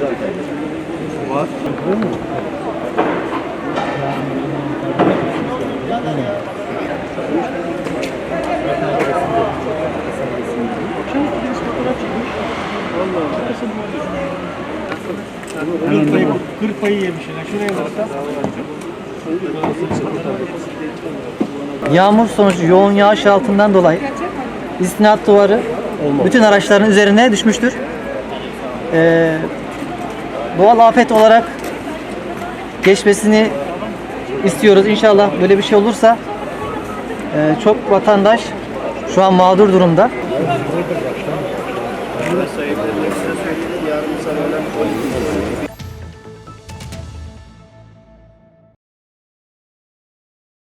Var. Bu. Şuraya baksa. Yağmur sonucu yoğun yağış altından dolayı istinat duvarı bütün araçların üzerine düşmüştür. Ee, doğal afet olarak geçmesini istiyoruz. İnşallah böyle bir şey olursa e, çok vatandaş şu an mağdur durumda. Yarın sabah öğlen